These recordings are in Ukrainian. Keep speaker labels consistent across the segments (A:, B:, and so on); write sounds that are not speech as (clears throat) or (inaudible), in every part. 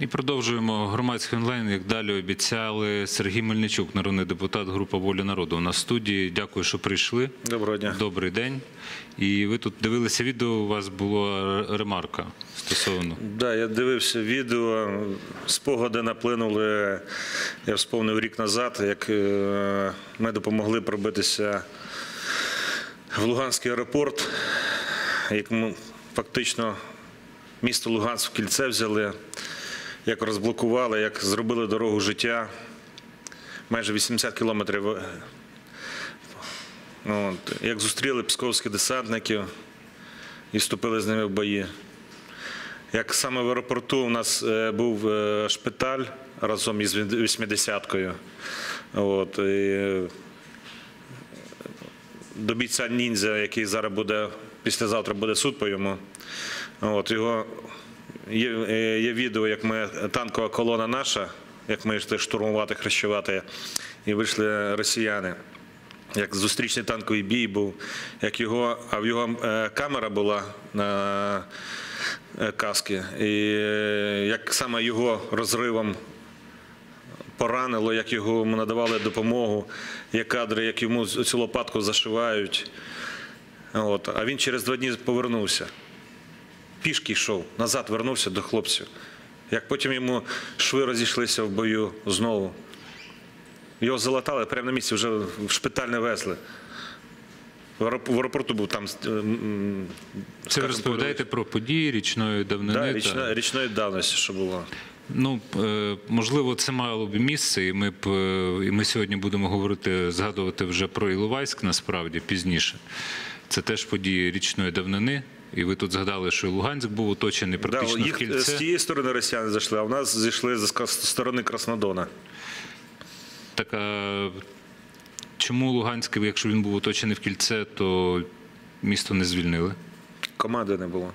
A: І продовжуємо громадський онлайн. Як далі обіцяли Сергій Мельничук, народний депутат група Воля народу. У нас в студії. Дякую, що прийшли.
B: Доброго дня.
A: Добрий день. І ви тут дивилися відео. У вас була ремарка стосовно.
B: Да, я дивився відео. Спогади наплинули. Я вспомнив рік назад, як е, ми допомогли пробитися в Луганський аеропорт. Як ми фактично місто Луганськ в кільце взяли, як розблокували, як зробили дорогу життя. Майже 80 кілометрів. е, От, як зустріли псковських десантників і вступили з ними в бої. Як саме в аеропорту у нас е, був е, шпиталь разом із 80-кою. От, і, е, до бійця ніндзя, який зараз буде, післязавтра буде суд по йому. От, його, є, е, є відео, як ми танкова колона наша, як ми йшли штурмувати, хрещувати, і вийшли росіяни. Як зустрічний танковий бій був, як його, а в його е, камера була на е, каски, і як саме його розривом поранило, як його надавали допомогу, є кадри, як йому цю лопатку зашивають. От. А він через два дні повернувся. Пішки йшов, назад вернувся до хлопців. Як потім йому шви розійшлися в бою знову. Його залатали прямо на місці, вже в шпиталь не везли. В аеропорту був там. м,
A: Це ви розповідаєте про події річної давнини.
B: Да,
A: та-
B: річної давності, що було.
A: Ну е, можливо, це мало б місце, і ми б е, і ми сьогодні будемо говорити, згадувати вже про Іловайськ насправді пізніше. Це теж події річної давнини. І ви тут згадали, що Луганськ був оточений
B: Да,
A: практично в
B: їх е, з тієї сторони росіяни зайшли, а в нас зійшли з сторони Краснодона.
A: Так а чому Луганськ, якщо він був оточений в кільце, то місто не звільнили?
B: Команди не було.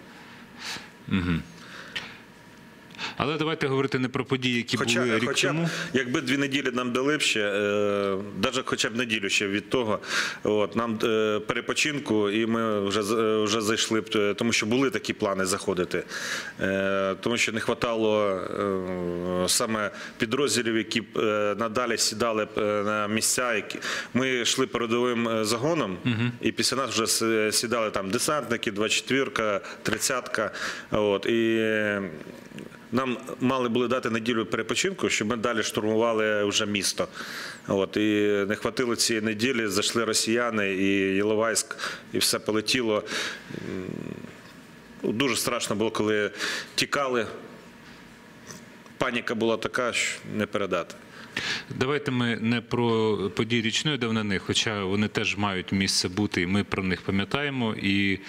A: Але давайте говорити не про події, які
B: Хоча,
A: були рік
B: хоча
A: тому.
B: якби дві неділі нам дали б ще, е, навіть хоча б неділю ще від того, от, нам е, перепочинку, і ми вже, е, вже зайшли б, е, тому що були такі плани заходити. Е, тому що не вистачало е, саме підрозділів, які б е, надалі сідали б е, на місця. Які... Ми йшли передовим е, загоном, і після нас вже сідали там десантники, 24-ка, 30-ка. От, і е, нам мали були дати неділю перепочинку, щоб ми далі штурмували вже місто. От, і не хватило цієї неділі, зайшли росіяни і Єловайськ, і все полетіло. Дуже страшно було, коли тікали. Паніка була така, що не передати.
A: Давайте ми не про події річної давнини, хоча вони теж мають місце бути, і ми про них пам'ятаємо. І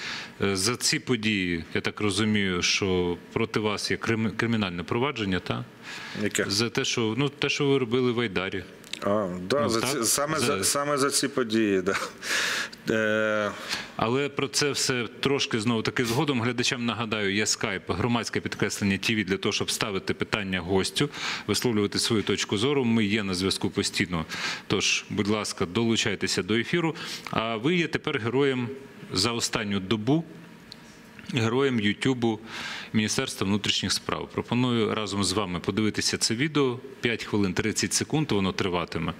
A: е, за ці події, я так розумію, що проти вас є кримінальне провадження, та?
B: Яке?
A: За те, що ну те, що ви робили в Айдарі.
B: А, да,
A: Ну,
B: за ці, саме,
A: за-
B: за, саме за ці події. Да. Е,
A: Але про це все трошки знову таки згодом. Глядачам нагадаю, є скайп, громадське підкреслення ТІВІ для того, щоб ставити питання гостю, висловлювати свою точку зору. Ми є на зв'язку постійно. Тож, будь ласка, долучайтеся до ефіру. А ви є тепер героєм за останню добу. Героєм Ютубу Міністерства внутрішніх справ. Пропоную разом з вами подивитися це відео 5 хвилин 30 секунд. Воно триватиме.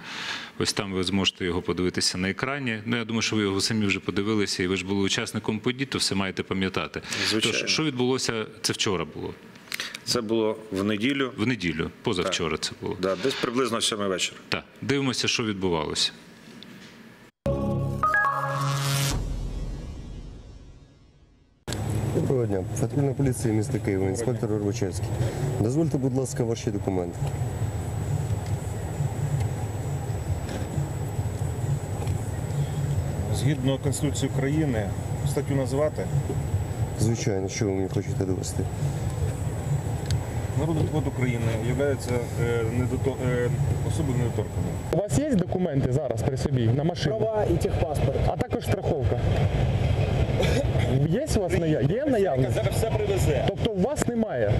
A: Ось там ви зможете його подивитися на екрані. Ну я думаю, що ви його самі вже подивилися, і ви ж були учасником подій, то все маєте пам'ятати. Тож, що відбулося? Це вчора було
B: це було в неділю,
A: в неділю. Позавчора це було.
B: да, десь приблизно в 7 вечора.
A: Так, дивимося, що відбувалося.
C: Доброго дня. Патрульна поліція міста Києва, інспектор Горбачевський. Дозвольте, будь ласка, ваші документи.
D: Згідно Конституції України, статтю назвати
C: Звичайно, що ви мені хочете довести?
D: народний депутат України є недото... е, особою недоторканою.
E: У вас є документи зараз при собі на машину?
F: права і техпаспорт.
E: А також страховка. Є у вас наяв... Є наявність?
D: Зараз все привезе.
E: Тобто у вас немає.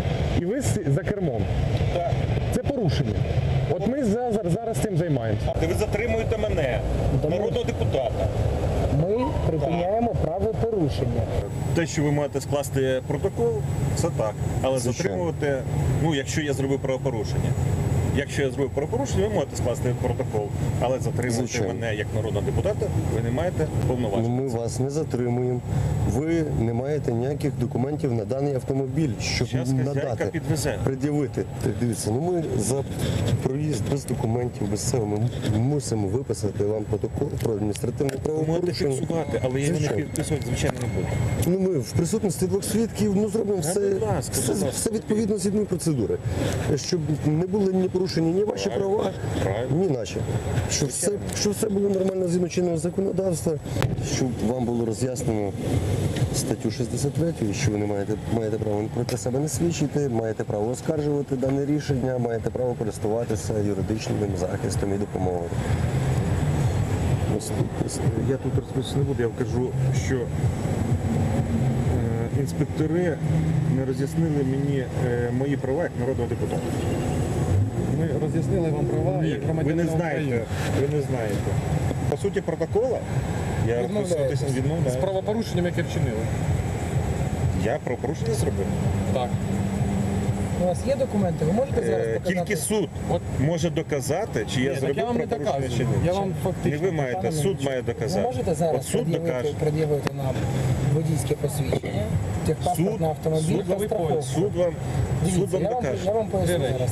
E: І ви за кермом.
D: Так.
E: Це порушення. От ми зараз, зараз цим займаємося.
D: Ви затримуєте мене, народного депутата.
F: Ми припиняємо правопорушення.
G: порушення.
B: Те, що ви маєте скласти протокол, це так. Але затримувати, ну якщо я зробив правопорушення. Якщо я зробив правопорушення, ви можете скласти протокол, але затримувати
C: Звичайно.
B: мене як народного депутата, ви не маєте повноважень.
C: ми вас не затримуємо. Ви не маєте ніяких документів на даний автомобіль, щоб
B: Щас
C: надати,
B: підвезе.
C: пред'явити. Дивіться, ну ми за проїзд без документів, без цього ми мусимо виписати вам протокол про адміністративне
B: Ви можете
C: правопорушення.
B: фіксувати, але я його не
C: Звичайно.
B: підписувати, звичайно, не буду.
C: Ну, ми в присутності двох свідків ну, зробимо все,
B: будь ласка,
C: все,
B: будь ласка.
C: все відповідно згідно процедури. Щоб не були ні порушені ні ваші права, ні наші. Щоб все, щоб все було нормально згідно чинного законодавства, щоб вам було роз'яснено статтю 63, що ви не маєте, маєте право проти себе не свідчити, маєте право оскаржувати дане рішення, маєте право користуватися юридичним захистом і допомогою.
B: Я тут розповісти не буду, я кажу, що е, інспектори не роз'яснили мені е, мої права як народного депутата.
G: Ми роз'яснили вам права
B: Ні,
G: як
B: ви
G: громадянина
B: не знаєте.
G: України.
B: Ви не знаєте. По суті, протокола я
G: Відмовляєтесь. З
B: відмовляю.
G: правопорушенням, яке вчинили.
B: Я про порушення зробив.
G: Так.
F: У вас є документи? Ви можете зараз
B: Е,
F: показати?
B: Тільки суд
G: От.
B: може доказати, чи я
G: Ні, так
B: зробив
G: я вам не
B: правопорушення чи ні.
G: Я вам
B: Не ви маєте,
F: Пане
B: суд
F: Мельничук,
B: має
F: Ви
B: доказати.
F: можете зараз
B: От суд
F: пред'явити,
B: докаже.
F: пред'явити нам водійське посвідчення, техпаспорт
B: Суд,
F: на автомобіль
B: суд,
F: та
B: вам,
F: страховку?
B: суд вам, суд
F: Дивіться,
B: вам
F: я вам,
B: докаже.
F: я вам поясню зараз.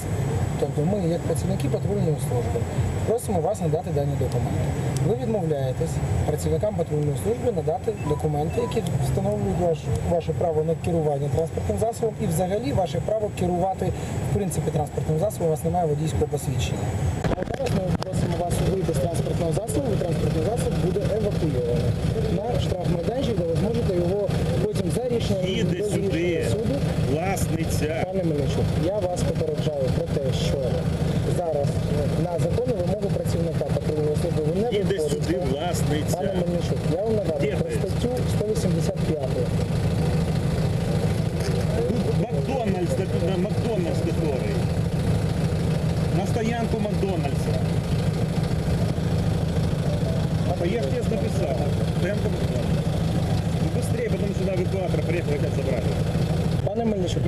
F: Тобто ми, як працівники патрульної служби, просимо вас надати дані документи. Ви відмовляєтесь працівникам патрульної служби надати документи, які встановлюють ваш, ваше право на керування транспортним засобом і взагалі ваше право керувати в принципі транспортним засобом. У вас немає водійського посвідчення. А зараз ми просимо вас вийти з транспортного засобу, і транспортний засіб буде евакуйований на штрафмайданчик, де ви зможете його потім за рішенням
B: Їде сюди.
F: суду
B: Власниця.
F: Пане Мельничук, я вас попереджаю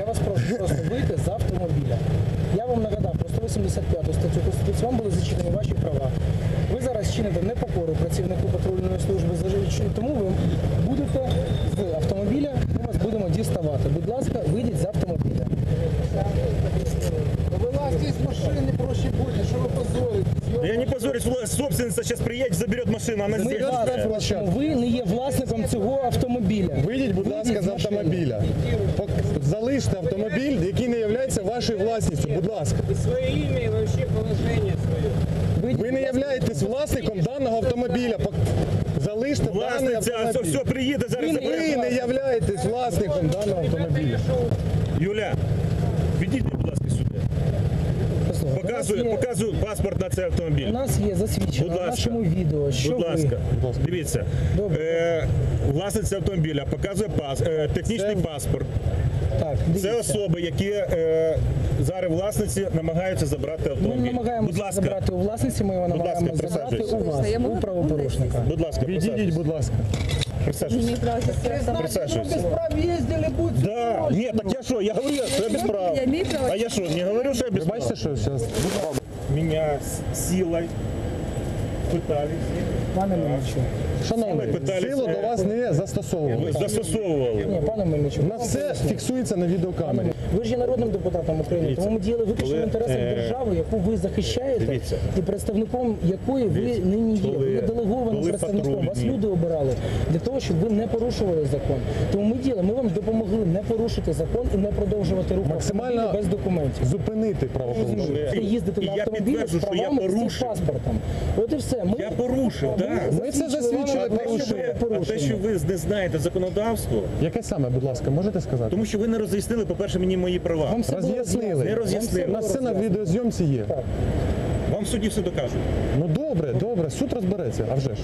F: вас прошу просто вийти з автомобіля. Я вам нагадав про 185 статтю Конституції, вам були зачинені ваші права. Ви зараз чините непокору працівнику патрульної служби, за- тому ви будете з автомобіля, ми вас будемо діставати. Будь ласка, вийдіть з автомобіля.
G: Вилазьте з машини, проще будьте, що ви позорите.
B: Я не позорюсь, власть собственница сейчас приедет, заберет машину, она
F: Ми
B: здесь.
F: вас просимо, ви не є власником цього автомобіля.
H: Вийдіть, будь ласка, з
F: машини.
H: автомобіля. Залиште автомобіль, який не є вашою власністю. Будь ласка.
I: свое имя и вообще положение свое.
F: Вийдіть,
H: Ви не являєтесь власником даного автомобіля. Залиште даний
B: все,
H: автомобіль.
B: все, приїде зараз.
H: Ви не являєтесь власником даного автомобіля.
B: Юля, ведіть, будь ласка, сюди. Показую,
F: є-
B: показую паспорт на цей автомобіль.
F: У нас є засвідчено
B: Будь
F: на нашому відео, що
B: Будь
F: ви...
B: ласка, дивіться.
F: Добре.
B: Е, власниця автомобіля показує пас, е, технічний
H: Це-
B: паспорт.
F: Так, дивіться.
B: Це особи, які е, зараз власниці намагаються забрати
F: Ми
B: автомобіль.
F: намагаємося
B: Будь ласка,
F: забрати у власниці, ми його
B: Будь
F: намагаємося забрати у
B: присаджуйтесь.
F: вас, у правопорушника.
B: будь ласка,
H: Відійдіть, будь ласка.
B: Да, ні, так я що, я говорю, що я без прав.
D: Я право.
B: А я що, не говорю, що я без
H: Ви бачите,
B: прав?
H: що зараз?
B: Меня с силой пытались.
F: Пане Мельничук.
H: Шановний, силу
B: е,
H: до вас не застосовували.
B: Застосовували.
F: Ні, пане Мельничук.
H: У нас все фіксується на відеокамері.
F: Ви ж є народним депутатом України, тому ми діяли виключно в
B: коли,
F: інтересах
B: е,
F: держави, яку ви захищаєте,
B: дивіться.
F: і представником якої ви нині є. Ви є делегованим
B: коли
F: представником. Вас
B: патрульні-
F: люди обирали для того, щоб ви не порушували закон. Тому ми діяли, ми вам допомогли не порушити закон і не продовжувати рух
H: Максимально
F: автомобіля без документів.
H: Зупинити правопорушення.
F: Ви їздите
B: І
F: на
B: я
F: автомобілі з
B: підтверджую, що я
F: правами з
B: порушив.
F: паспортом. От і все. Ми,
B: Я порушив, так.
H: Ми це засвідчили
B: що ви, а те, що ви не знаєте законодавство,
H: Яке саме, будь ласка, можете сказати?
B: тому що ви не роз'яснили, по-перше, мені мої права.
F: Вам все
H: Роз'яснили.
B: Не роз'яснили.
H: У нас все на відеозйомці є.
B: Вам в суді все докажуть.
H: Ну добре, добре, суд розбереться, а вже ж.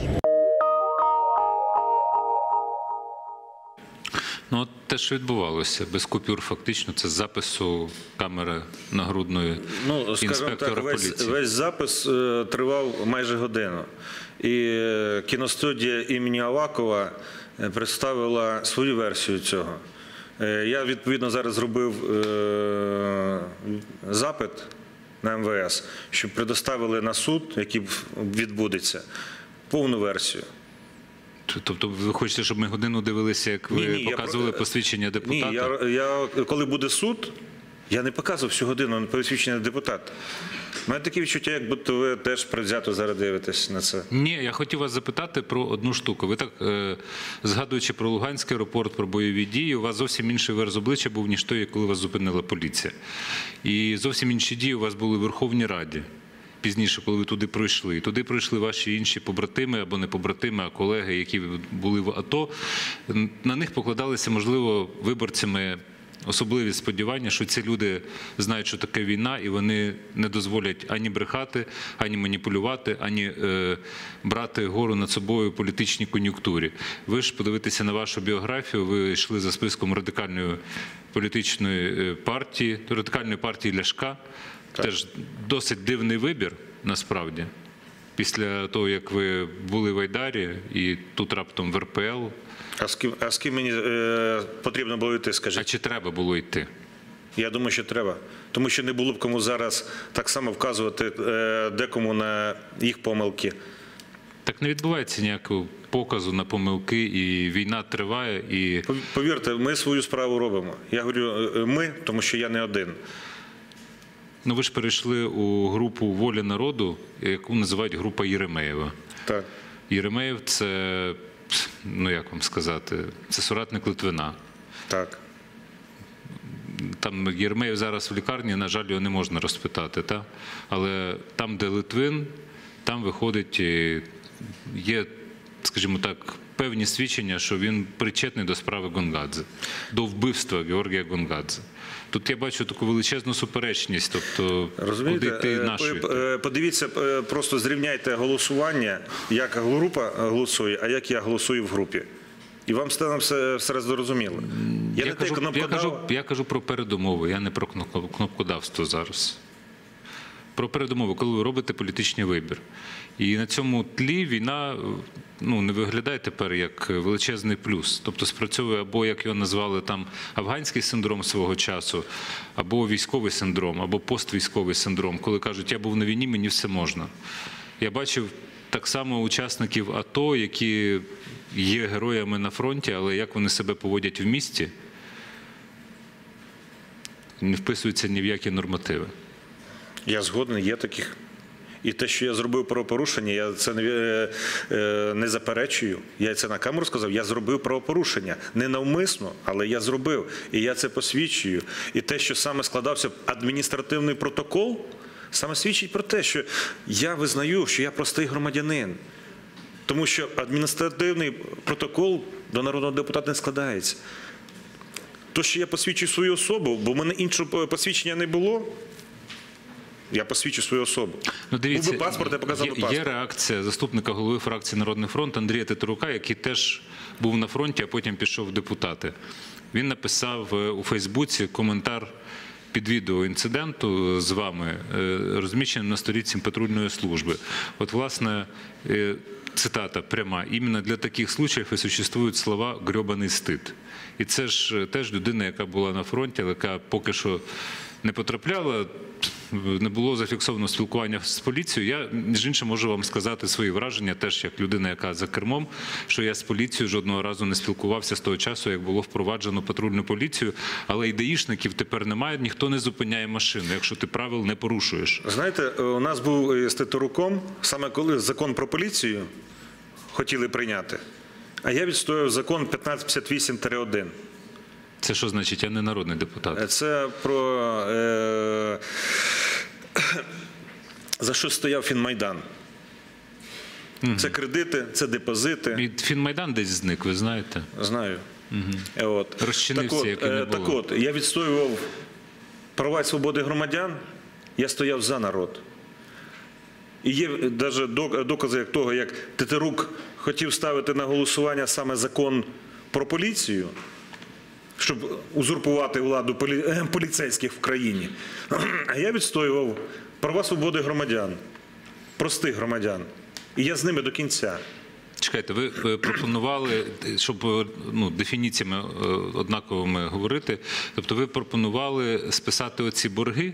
A: Ну, от те, що відбувалося, без купюр, фактично, це з запису камери нагрудної
J: Ну,
A: інспектора
J: так, весь,
A: поліції.
J: весь запис е, тривав майже годину. І кіностудія імені Авакова
B: е, представила свою версію цього. Е, Я відповідно зараз зробив е, запит на МВС, щоб предоставили на суд, який відбудеться, повну версію.
A: Тобто ви хочете, щоб ми годину дивилися, як ви
B: Ні, ні,
A: показували
B: про-
A: посвідчення депутата?
B: Ні, я, я, коли буде суд, я не показував всю годину посвідчення депутата. У мене таке відчуття, як будто ви теж предвзято зараз дивитесь на це.
A: Ні, я хотів вас запитати про одну штуку. Ви так, е, згадуючи про Луганський аеропорт, про бойові дії, у вас зовсім інший верз обличчя був, ніж той, коли вас зупинила поліція. І зовсім інші дії у вас були в Верховній Раді. Пізніше, коли ви туди пройшли, І туди пройшли ваші інші побратими або не побратими, а колеги, які були в АТО. На них покладалися, можливо, виборцями особливі сподівання, що ці люди знають, що таке війна, і вони не дозволять ані брехати, ані маніпулювати, ані е, брати гору над собою в політичній кон'юнктурі. Ви ж подивитися на вашу біографію, ви йшли за списком радикальної політичної е, партії, радикальної партії Ляшка. Теж досить дивний вибір насправді. Після того, як ви були в Айдарі і тут раптом в РПЛ,
B: А з ким, а з ким мені е, потрібно було йти,
A: а чи треба було йти?
B: Я думаю, що треба. Тому що не було б кому зараз так само вказувати е, декому на їх помилки.
A: Так не відбувається ніякого показу на помилки, і війна триває. І
B: Повірте, ми свою справу робимо. Я говорю е, ми, тому що я не один.
A: ну ви ж перейшли у групу волі народу, яку називають група Єремеєва.
B: Так.
A: Єремеєв це ну як вам сказати, це соратник Литвина.
B: Так.
A: Там Єремеєв зараз в лікарні, на жаль, його не можна розпитати, та? але там, де Литвин, там виходить, е, є, скажімо так, певні свідчення, що він причетний до справи Гонгадзе, до вбивства Георгія Гонгадзе. Тут я бачу таку величезну суперечність, тобто
B: Розумієте,
A: куди йти
B: Е,
A: нашою.
B: е, подивіться, е, просто зрівняйте голосування, як група голосує, а як я голосую в групі. І вам стане все, все зрозуміло. Я,
A: Я,
B: не
A: кажу, я, кажу, я кажу про передумови, я не про кнопкодавство зараз. Про передумови, коли ви робите політичний вибір. І на цьому тлі війна ну, не виглядає тепер як величезний плюс. Тобто спрацьовує або, як його назвали там, афганський синдром свого часу, або військовий синдром, або поствійськовий синдром, коли кажуть, я був на війні, мені все можна. Я бачив так само учасників АТО, які є героями на фронті, але як вони себе поводять в місті, не вписуються ні в які нормативи.
B: Я згоден, є таких. І те, що я зробив правопорушення, я це не, е, е, не заперечую. Я це на камеру сказав. Я зробив правопорушення не навмисно, але я зробив. І я це посвідчую. І те, що саме складався адміністративний протокол, саме свідчить про те, що я визнаю, що я простий громадянин. Тому що адміністративний протокол до народного депутата не складається. То, що я посвідчую свою особу, бо в мене іншого посвідчення не було. Я посвідчу свою особу.
A: Ну, дивіться,
B: Був би паспорт, я показав би
A: є,
B: паспорт.
A: є реакція заступника голови фракції Народний фронт Андрія Тетерука, який теж був на фронті, а потім пішов в депутати. Він написав е, у Фейсбуці коментар під відео інциденту з вами, е, розміщеним на сторінці патрульної служби. От, власне, е, цитата пряма: іменно для таких случаїв і существують слова грьобаний стид. І це ж е, теж людина, яка була на фронті, яка поки що не потрапляла, не було зафіксовано спілкування з поліцією. Я між іншим можу вам сказати свої враження, теж як людина, яка за кермом, що я з поліцією жодного разу не спілкувався з того часу, як було впроваджено патрульну поліцію. Але і даїшників тепер немає, ніхто не зупиняє машину, якщо ти правил не порушуєш.
B: Знаєте, е, у нас був е, з Титаруком, саме коли закон про поліцію хотіли прийняти, а я відстоював закон 1558-1.
A: Це що значить? Я не народний депутат.
B: Це про е, за що стояв Фінмайдан. Це кредити, це депозити.
A: І Фінмайдан десь зник, ви знаєте.
B: Знаю. Е, От.
A: Розчинився,
B: так от,
A: як і не
B: е, так от, я відстоював права і свободи громадян, я стояв за народ. І є навіть докази як того, як Тетерук хотів ставити на голосування саме закон про поліцію, щоб узурпувати владу е, поліцейських в країні. (clears throat) А я відстоював права свободи громадян, простих громадян. І я з ними до кінця.
A: Чекайте, ви пропонували, щоб е, ну, дефініціями е, однаковими говорити. Тобто ви пропонували списати оці борги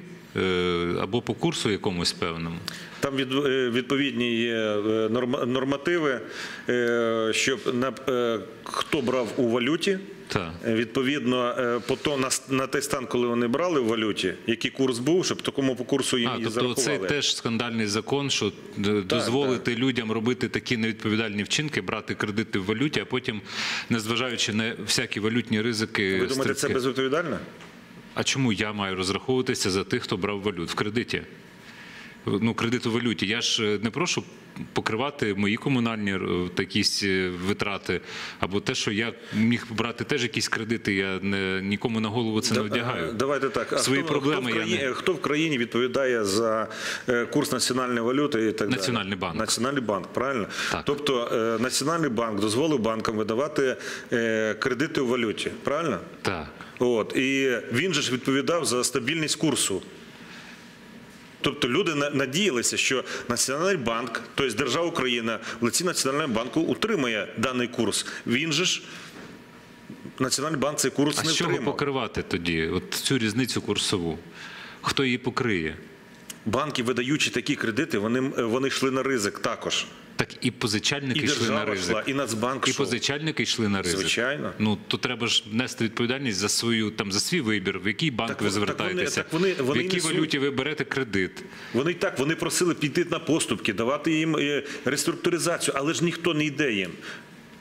A: або по курсу якомусь певному.
B: Там е, відповідні є е, нормативи, е, щоб на, е, хто брав у валюті. Е, Відповідно, е, по то, на, на той стан, коли вони брали в валюті, який курс був, щоб такому по курсу їм
A: А,
B: і
A: тобто це теж скандальний закон, що е, дозволити людям робити такі невідповідальні вчинки, брати кредити в валюті, а потім, незважаючи на всякі валютні ризики,
B: Ви думаєте, це безвідповідально?
A: А чому я маю розраховуватися за тих, хто брав валют в кредиті? Ну, кредит у валюті. Я ж е, не прошу покривати мої комунальні е, якісь е, витрати, або те, що я міг брати теж якісь кредити, я не, нікому на голову це не одягаю.
B: Е, Давайте так. А
A: Свої
B: хто,
A: проблеми
B: хто в,
A: я
B: країні,
A: не-
B: хто в країні відповідає за курс національної валюти і так
A: Національний
B: далі?
A: банк.
B: Національний банк, правильно?
A: Так.
B: Тобто Національний банк дозволив банкам видавати кредити у валюті, правильно?
A: Так.
B: От і він же ж відповідав за стабільність курсу. Тобто люди надіялися, що Національний банк, тобто держава Україна, в лиці Національного банку утримує даний курс. Він же ж Національний банк цей курс
A: А
B: не
A: з чого
B: втримав.
A: покривати тоді? От цю різницю курсову? Хто її покриє?
B: Банки, видаючи такі кредити, вони, вони йшли на ризик також.
A: Так і позичальники
B: І
A: йшли на ризик.
B: йшла, і Нацбанк
A: І позичальники йшли на ризик.
B: Звичайно.
A: Ну то треба ж нести відповідальність за свою там за свій вибір, в який банк
B: Так
A: ви
B: вон- так
A: звертаєтеся,
B: вони- так вони- вони
A: в якій
B: несуть.
A: валюті ви берете кредит.
B: Вони так вони просили піти на поступки, давати їм е, реструктуризацію, але ж ніхто не йде їм.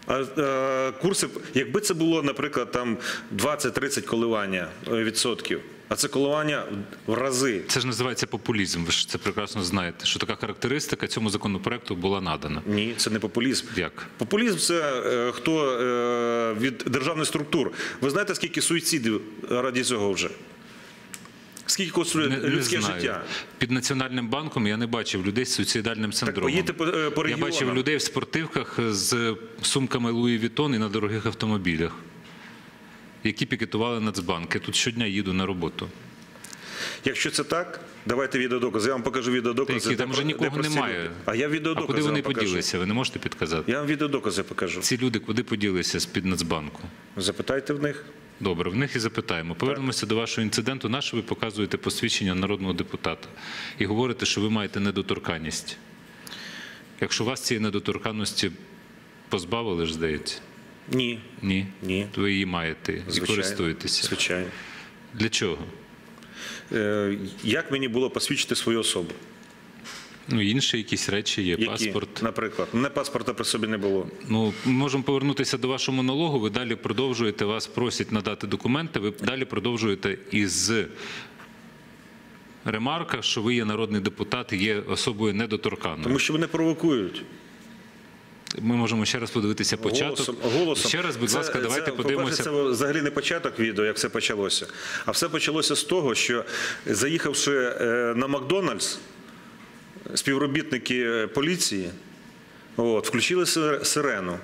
B: А курси, якби це було, наприклад, там 20-30 коливання е, відсотків, а це коливання в рази.
A: Це ж називається популізм. Ви ж це прекрасно знаєте. Що така характеристика цьому законопроекту була надана.
B: Ні, це не популізм.
A: Як?
B: Популізм це е, хто е, від державних структур. Ви знаєте, скільки суїцидів раді цього вже? Скільки коштує
A: Не, не
B: людське
A: знаю.
B: життя?
A: Під Національним банком я не бачив людей з суїцидальним синдромом.
B: поїдьте по- е, по
A: я бачив людей в спортивках з сумками Луї Вітон і на дорогих автомобілях, які пікетували Нацбанк. Я тут щодня їду на роботу.
B: Якщо це так, давайте відеодокази. Я вам покажу відеодокази.
A: Та які, там вже нікого
B: прості
A: немає.
B: люди. А я
A: А
B: відеодокази
A: куди вони
B: вам покажу.
A: поділися? Ви не можете підказати?
B: Я вам відеодокази покажу.
A: Ці люди куди поділися з-під Нацбанку?
B: Запитайте в них.
A: Добре, в них і запитаємо. Повернемося до вашого інциденту. На що ви показуєте посвідчення народного депутата і говорите, що ви маєте недоторканність? Якщо вас цієї недоторканності позбавили ж, здається?
B: Ні.
A: Ні.
B: Ні.
A: Ви її маєте і
B: Звичайно.
A: користуєтеся.
B: Звичайно.
A: Для чого?
B: Е, як мені було посвідчити свою особу?
A: Ну, інші якісь речі є,
B: Які,
A: паспорт.
B: наприклад, мене паспорта при собі не було.
A: Ну, ми можемо повернутися до вашого монологу. Ви далі продовжуєте, вас просять надати документи. Ви далі продовжуєте із ремарка, що ви є народний депутат є особою недоторканною.
B: Тому що мене провокують.
A: Ми можемо ще раз подивитися початок.
B: Голосом, голосом.
A: Ще раз, будь
B: Це-
A: ласка, давайте
B: це,
A: подивимося.
B: Це взагалі не початок відео, як все почалося. А все почалося з того, що заїхавши е, на Макдональдс, співробітники е, поліції от, включили сир- сирену.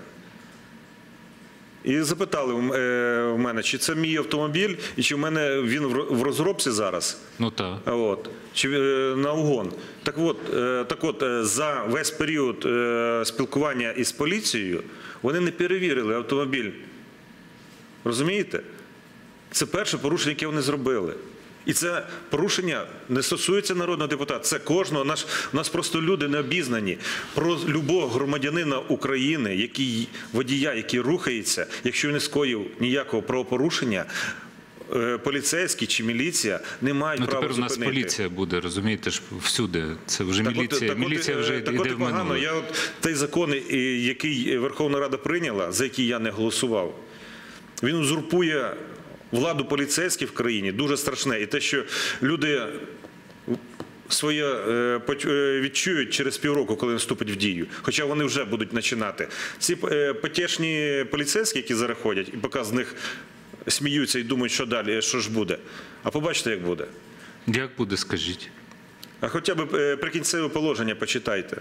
B: І запитали в- е, мене, чи це мій автомобіль, і чи в мене він в розробці зараз.
A: Ну так.
B: От. Чи е, на угон. Так от, е, так от, за весь період спілкування із поліцією вони не перевірили автомобіль. Розумієте? Це перше порушення, яке вони зробили. І це порушення не стосується народного депутата. Це кожного. Наш, у нас просто люди не обізнані про любого громадянина України, який водія, який рухається, якщо не скоїв ніякого правопорушення, е, поліцейський чи міліція не мають
A: Ну
B: права
A: тепер у нас
B: зупинити.
A: поліція буде, розумієте ж, всюди. Це вже
B: Так
A: міліція.
B: от,
A: міліція
B: е,
A: вже
B: так
A: йде
B: от
A: в
B: погано.
A: минуле.
B: Я от той закон, який Верховна Рада прийняла, за який я не голосував, він узурпує владу поліцейських в країні дуже страшне. І те, що люди своє е, е, відчують через півроку, коли він вступить в дію. Хоча вони вже будуть починати. Ці е, потішні поліцейські, які зараз ходять, і поки з них сміються і думають, що далі, що ж буде. А побачите, як буде.
A: Як буде, скажіть?
B: А хоча б прикінцеве положення почитайте.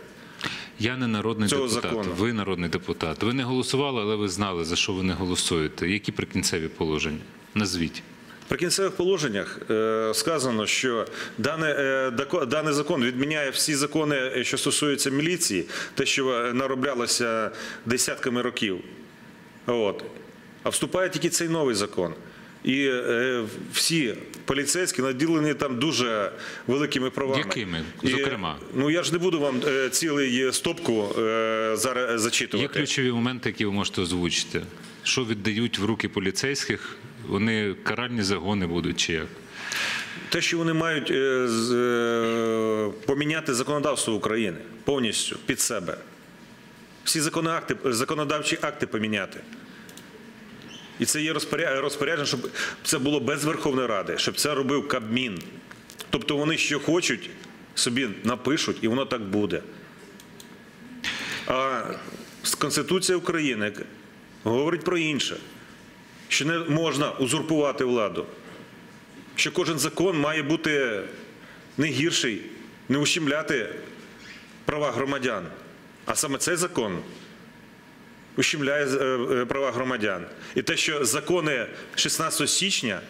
A: Я не народний
B: Цього
A: депутат.
B: закону.
A: Ви народний депутат. Ви не голосували, але ви знали, за що ви не голосуєте. Які прикінцеві положення? Назвіть.
B: В прикінцевих положеннях е, сказано, що е, даний закон відміняє всі закони, е, що стосуються міліції, те, що нароблялося десятками років. От. А вступає тільки цей новий закон. І всі поліцейські наділені там дуже великими правами.
A: Якими,
B: І,
A: зокрема?
B: ну я ж не буду вам цілий стопку зараз
A: Є ключові моменти, які ви можете озвучити. Що віддають в руки поліцейських? Вони каральні загони будуть чи як?
B: Те, що вони мають е, е, поміняти законодавство України повністю під себе. Всі законодавчі акти поміняти. І це є розпорядження, щоб це було без Верховної Ради, щоб це робив Кабмін. Тобто вони що хочуть, собі напишуть, і воно так буде. А Конституція України говорить про інше, що не можна узурпувати владу що кожен закон має бути не гірший, не ущемляти права громадян. А саме цей закон ущемляє е, е, права громадян. І те, що закони 16 січня,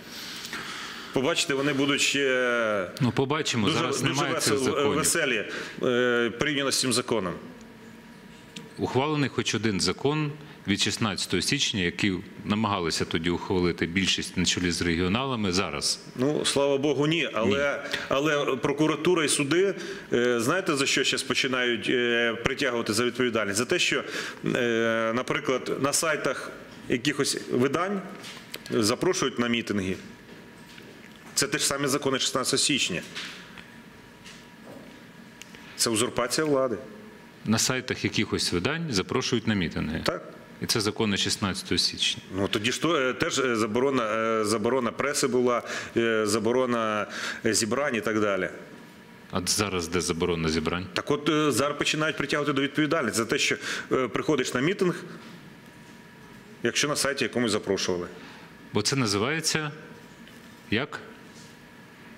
B: побачите, вони будуть ще
A: Ну, побачимо.
B: дуже,
A: Зараз
B: дуже
A: немає цих законів.
B: веселі е, порівняно з цим законом.
A: Ухвалений хоч один закон від 16 січня, який намагалися тоді ухвалити більшість на чолі з регіоналами зараз.
B: Ну, слава Богу, ні. Але, але прокуратура і суди, е, знаєте, за що зараз починають е, притягувати за відповідальність? За те, що, е, наприклад, на сайтах якихось видань запрошують на мітинги. Це те ж саме закони 16 січня. Це узурпація влади.
A: На сайтах якихось видань запрошують на мітинги.
B: Так?
A: І це закони 16 січня.
B: Ну тоді ж то е, теж е, заборона, е, заборона преси була, заборона зібрань і так далі.
A: А зараз де заборона зібрань?
B: Так от зараз починають притягувати до відповідальності за те, що приходиш на мітинг, якщо на сайті якомусь запрошували.
A: Бо це називається як?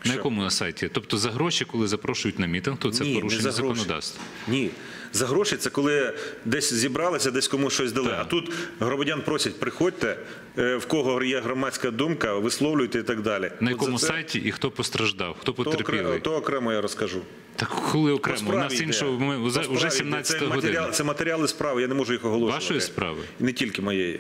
A: На якому на сайті? Тобто за гроші, коли запрошують на мітинг, то це
B: Ні, не
A: порушення
B: за гроші.
A: законодавства.
B: Ні. За гроші це коли десь зібралися, десь комусь щось дали.
A: Так.
B: А тут громадян просять, приходьте, е, в кого є громадська думка, висловлюйте і так далі.
A: На
B: От
A: якому
B: це-
A: сайті і хто постраждав, хто
B: То
A: потерпілий?
B: то окремо я розкажу.
A: Так коли
B: По
A: окремо? У нас іншого ми вже,
B: справі
A: вже
B: йде.
A: 17
B: це
A: година.
B: це матеріали справи, я не можу їх оголошувати.
A: Вашої справи?
B: Не тільки моєї.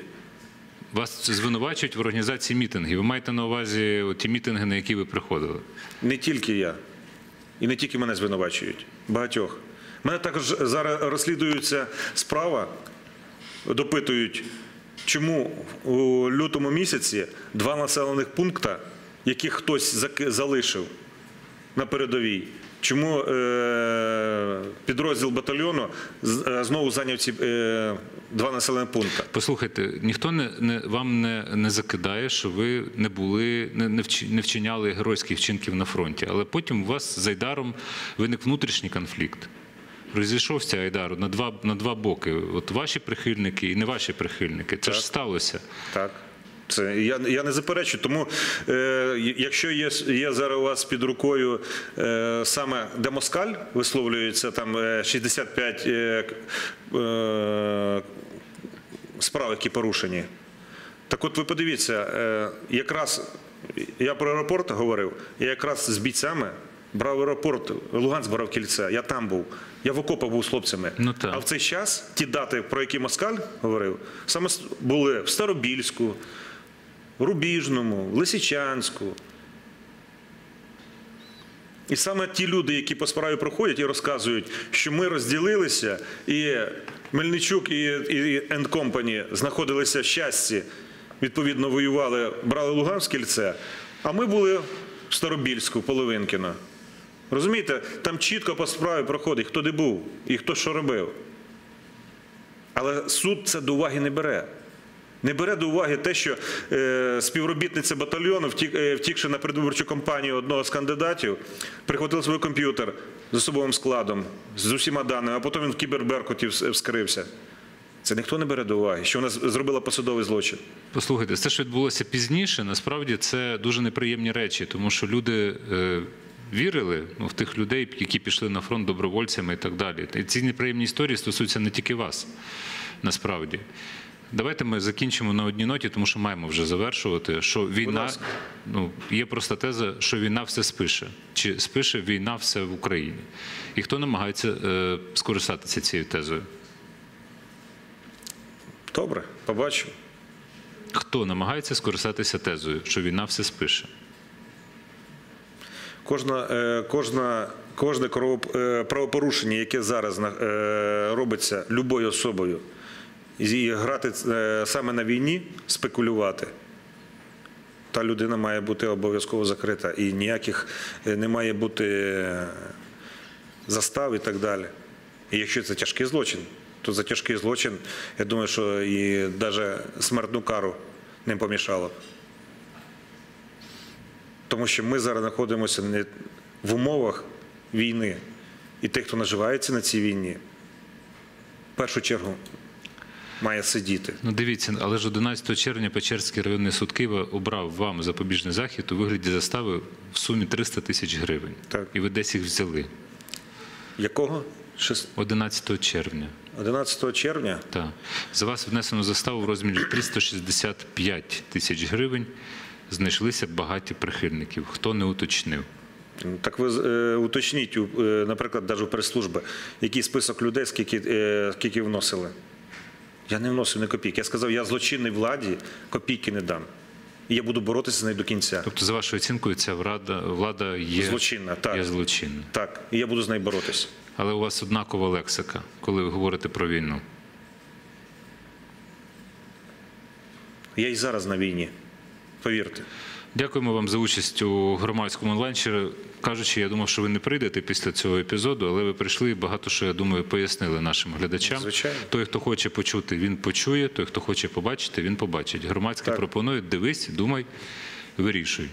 A: Вас звинувачують в організації мітингів. Ви маєте на увазі ті мітинги, на які ви приходили?
B: Не тільки я. І не тільки мене звинувачують. Багатьох. Мене також зараз розслідується справа, допитують, чому у лютому місяці два населених пункти, які хтось залишив на передовій. Чому е, підрозділ батальйону е, знову зайняв ці е, два населені пункти?
A: Послухайте, ніхто не, не вам не, не закидає, що ви не були, не, не, вчи- не вчиняли геройських вчинків на фронті. Але потім у вас з Айдаром виник внутрішній конфлікт. Розійшовся Айдар на два, на два боки. От ваші прихильники і не ваші прихильники. Це ж сталося.
B: Так. Це я, я не заперечую. Тому е, якщо є, є зараз у вас під рукою е, саме де москаль висловлюється там е, 65 е, е, справ, які порушені. Так от ви подивіться, е, якраз я про аеропорт говорив, я якраз з бійцями брав аеропорт, Луганськ брав кільце, я там був. Я в окопах був з хлопцями.
A: Ну, так.
B: а в цей час ті дати, про які Москаль говорив, саме були в Старобільську, Рубіжному, Лисичанську. І саме ті люди, які по справі проходять і розказують, що ми розділилися, і Мельничук і, і Company знаходилися в щасті, відповідно, воювали, брали Луганське кільце, а ми були в Старобільську, Половинкіно. Розумієте, там чітко по справі проходить, хто де був і хто що робив. Але суд це до уваги не бере. Не бере до уваги те, що е, співробітниця батальйону, е, втікши на передвиборчу кампанію одного з кандидатів, прихватила свій комп'ютер з особовим складом, з усіма даними, а потім він в кіберберкуті вскрився. Це ніхто не бере до уваги, що вона зробила посадовий злочин.
A: Послухайте, це що відбулося пізніше, насправді це дуже неприємні речі, тому що люди е, вірили ну, в тих людей, які пішли на фронт добровольцями і так далі. І ці неприємні історії стосуються не тільки вас, насправді. Давайте ми закінчимо на одній ноті, тому що маємо вже завершувати. Що війна ну є просто теза, що війна все спише. Чи спише війна все в Україні? І хто намагається е, скористатися цією тезою?
B: Добре, побачимо.
A: Хто намагається скористатися тезою, що війна все спише?
B: Кожна, е, кожна, кожне е, правопорушення, яке зараз е, робиться любою особою, і грати е, саме на війні, спекулювати, та людина має бути обов'язково закрита. І ніяких е, не має бути е, застав і так далі. І якщо це тяжкий злочин, то за тяжкий злочин, я думаю, що і навіть смертну кару не помішало. Тому що ми зараз знаходимося не в умовах війни. І тих, хто наживається на цій війні, в першу чергу має сидіти.
A: Ну дивіться, але ж 11 червня Печерський районний суд Києва обрав вам запобіжний захід у вигляді застави в сумі 300 тисяч гривень.
B: Так.
A: І ви десь їх взяли
B: Якого?
A: 11 червня.
B: 11 червня
A: Так. За вас внесено заставу в розмірі 365 тисяч гривень. Знайшлися багаті прихильників. Хто не уточнив?
B: Так ви е, уточніть, е, наприклад, навіть у прес-служби, який список людей, скільки, е, скільки вносили. Я не вносив ні копійки. Я сказав, я злочинній владі копійки не дам. І я буду боротися з нею до кінця.
A: Тобто, за вашою оцінкою, ця влада, влада є,
B: Злочинна, так.
A: є злочинна.
B: Так, і я буду з нею боротися.
A: Але у вас однакова лексика, коли ви говорите про війну.
B: Я і зараз на війні. Повірте.
A: Дякуємо вам за участь у громадському онлайн. Кажучи, я думав, що ви не прийдете після цього епізоду, але ви прийшли і багато що, я думаю, пояснили нашим глядачам.
B: Звичайно.
A: Той, хто хоче почути, він почує. Той, хто хоче побачити, він побачить. Громадське пропонує: дивись, думай, вирішуй.